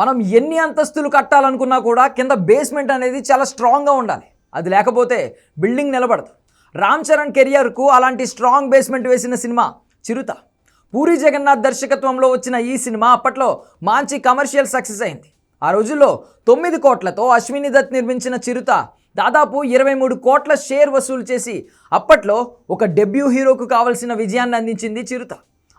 మనం ఎన్ని అంతస్తులు కట్టాలనుకున్నా కూడా కింద బేస్మెంట్ అనేది చాలా స్ట్రాంగ్గా ఉండాలి. అది లేకపోతే బిల్డింగ్ నిలబడదు. రామ్ చరణ్ కెరియర్కు అలాంటి స్ట్రాంగ్ బేస్మెంట్ వేసిన సినిమా చిరుత. పూరి జగన్నాథ్ దర్శకత్వంలో వచ్చిన ఈ సినిమా అప్పట్లో మంచి కమర్షియల్ సక్సెస్ అయింది. ఆ రోజుల్లో తొమ్మిది కోట్లతో అశ్విని దత్ నిర్మించిన చిరుత దాదాపు ఇరవై మూడు కోట్ల షేర్ వసూలు చేసి అప్పట్లో ఒక డెబ్యూ హీరోకు కావలసిన విజయాన్ని అందించింది చిరుత.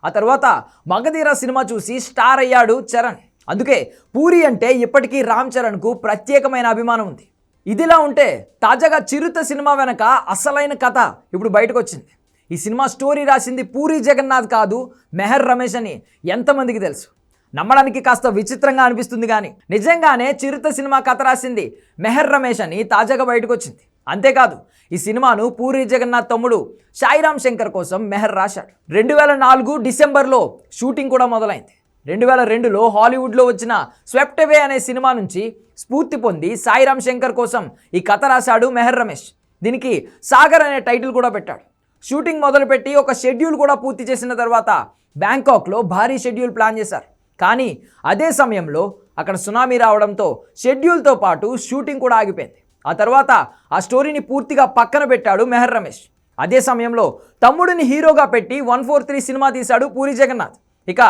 ఆ తర్వాత మగధీర సినిమా చూసి స్టార్ అయ్యాడు చరణ్. అందుకే పూరి అంటే ఇప్పటికీ రామ్ చరణ్కు ప్రత్యేకమైన అభిమానం ఉంది. ఇదిలా ఉంటే తాజాగా చిరుత సినిమా వెనక అసలైన కథ ఇప్పుడు బయటకు వచ్చింది ఈ సినిమా స్టోరీ రాసింది పూరి జగన్నాథ్ కాదు మెహర్ రమేష్ అని ఎంతమందికి తెలుసు? నమ్మడానికి కాస్త విచిత్రంగా అనిపిస్తుంది కానీ నిజంగానే చిరుత సినిమా కథ రాసింది మెహర్ రమేష్ అని తాజాగా బయటకు వచ్చింది అంతేకాదు ఈ సినిమాను పూరి జగన్నాథ్ తమ్ముడు సాయిరామ్ శంకర్ కోసం మెహర్ రాశాడు. రెండు వేల నాలుగు డిసెంబర్లో షూటింగ్ కూడా మొదలైంది. రెండు వేల రెండులో హాలీవుడ్లో వచ్చిన స్వెప్ట్ అనే సినిమా నుంచి స్ఫూర్తి పొంది సాయిరామ్ శంకర్ కోసం ఈ కథ రాశాడు మెహర్ రమేష్. దీనికి సాగర్ అనే టైటిల్ కూడా పెట్టాడు. షూటింగ్ మొదలుపెట్టి ఒక షెడ్యూల్ కూడా పూర్తి చేసిన తర్వాత బ్యాంకాక్లో భారీ షెడ్యూల్ ప్లాన్ చేశారు. కానీ అదే సమయంలో అక్కడ సునామీ రావడంతో షెడ్యూల్తో పాటు షూటింగ్ కూడా ఆగిపోయింది. ఆ తర్వాత ఆ స్టోరీని పూర్తిగా పక్కన పెట్టాడు మెహర్ రమేష్. అదే సమయంలో తమ్ముడిని హీరోగా పెట్టి వన్ ఫోర్ త్రీ సినిమా తీశాడు పూరి జగన్నాథ్. ఇక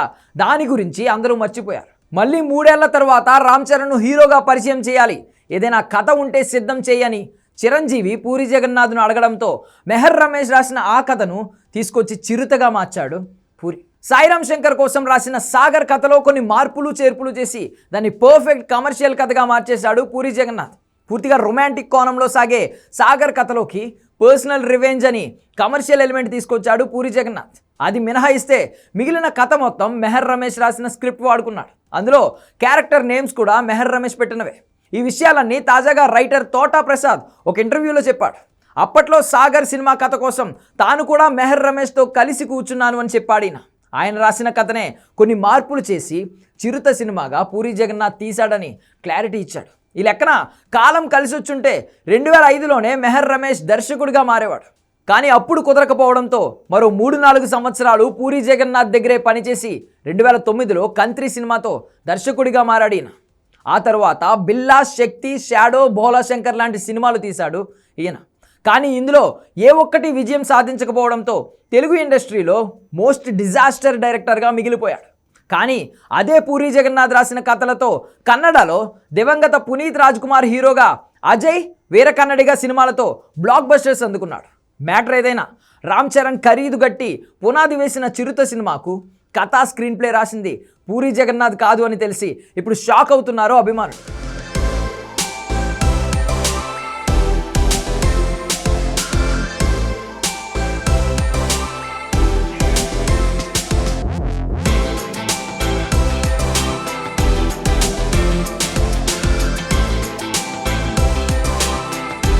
దాని గురించి అందరూ మర్చిపోయారు. మళ్ళీ మూడేళ్ళ తర్వాత రామ్ చరణ్ను హీరోగా పరిచయం చేయాలి. ఏదైనా కథ ఉంటే సిద్ధం చేయని చిరంజీవి పూరి జగన్నాథ్ను అడగడంతో మెహర్ రమేష్ రాసిన ఆ కథను తీసుకొచ్చి చిరుతగా మార్చాడు పూరి. సాయిరామ్ శంకర్ కోసం రాసిన సాగర్ కథలో కొన్ని మార్పులు చేర్పులు చేసి దాన్ని పర్ఫెక్ట్ కమర్షియల్ కథగా మార్చేశాడు పూరి జగన్నాథ్. పూర్తిగా రొమాంటిక్ కోణంలో సాగే సాగర్ కథలోకి పర్సనల్ రివెంజ్ అని కమర్షియల్ ఎలిమెంట్ తీసుకొచ్చాడు పూరి జగన్నాథ్. అది మినహాయిస్తే మిగిలిన కథ మొత్తం మెహర్ రమేష్ రాసిన స్క్రిప్ట్ వాడుకున్నాడు. అందులో క్యారెక్టర్ నేమ్స్ కూడా మెహర్ రమేష్ పెట్టినవే. ఈ విషయాలన్నీ తాజాగా రైటర్ తోటా ప్రసాద్ ఒక ఇంటర్వ్యూలో చెప్పాడు. అప్పట్లో సాగర్ సినిమా కథ కోసం తాను కూడా మెహర్ రమేష్తో కలిసి కూర్చున్నాను అని చెప్పాడు ఈయన. ఆయన రాసిన కథనే కొన్ని మార్పులు చేసి చిరుత సినిమాగా పూరి జగన్నాథ్ తీశాడని క్లారిటీ ఇచ్చాడు. ఈ లెక్కన కాలం కలిసి వచ్చుంటే రెండు వేల ఐదులోనే మెహర్ రమేష్ దర్శకుడిగా మారేవాడు. కానీ అప్పుడు కుదరకపోవడంతో మరో మూడు నాలుగు సంవత్సరాలు పూరి జగన్నాథ్ దగ్గరే పనిచేసి రెండు వేల తొమ్మిదిలో కంత్రి సినిమాతో దర్శకుడిగా మారాడు ఈయన ఆ తర్వాత బిల్లా శక్తి షాడో భోలాశంకర్ లాంటి సినిమాలు తీశాడు ఈయన. కానీ ఇందులో ఏ ఒక్కటి విజయం సాధించకపోవడంతో తెలుగు ఇండస్ట్రీలో మోస్ట్ డిజాస్టర్ డైరెక్టర్గా మిగిలిపోయాడు. కానీ అదే పూరి జగన్నాథ్ రాసిన కథలతో కన్నడలో దివంగత పునీత్ రాజ్ కుమార్ హీరోగా అజయ్ వీరకన్నడిగా సినిమాలతో బ్లాక్ బస్టర్స్ అందుకున్నాడు. మ్యాటర్ ఏదైనా. రామ్ చరణ్ ఖరీదు గట్టి పునాది వేసిన చిరుత సినిమాకు కథా స్క్రీన్ ప్లే రాసింది పూరి జగన్నాథ్ కాదు అని తెలిసి ఇప్పుడు షాక్ అవుతున్నారు అభిమానులు.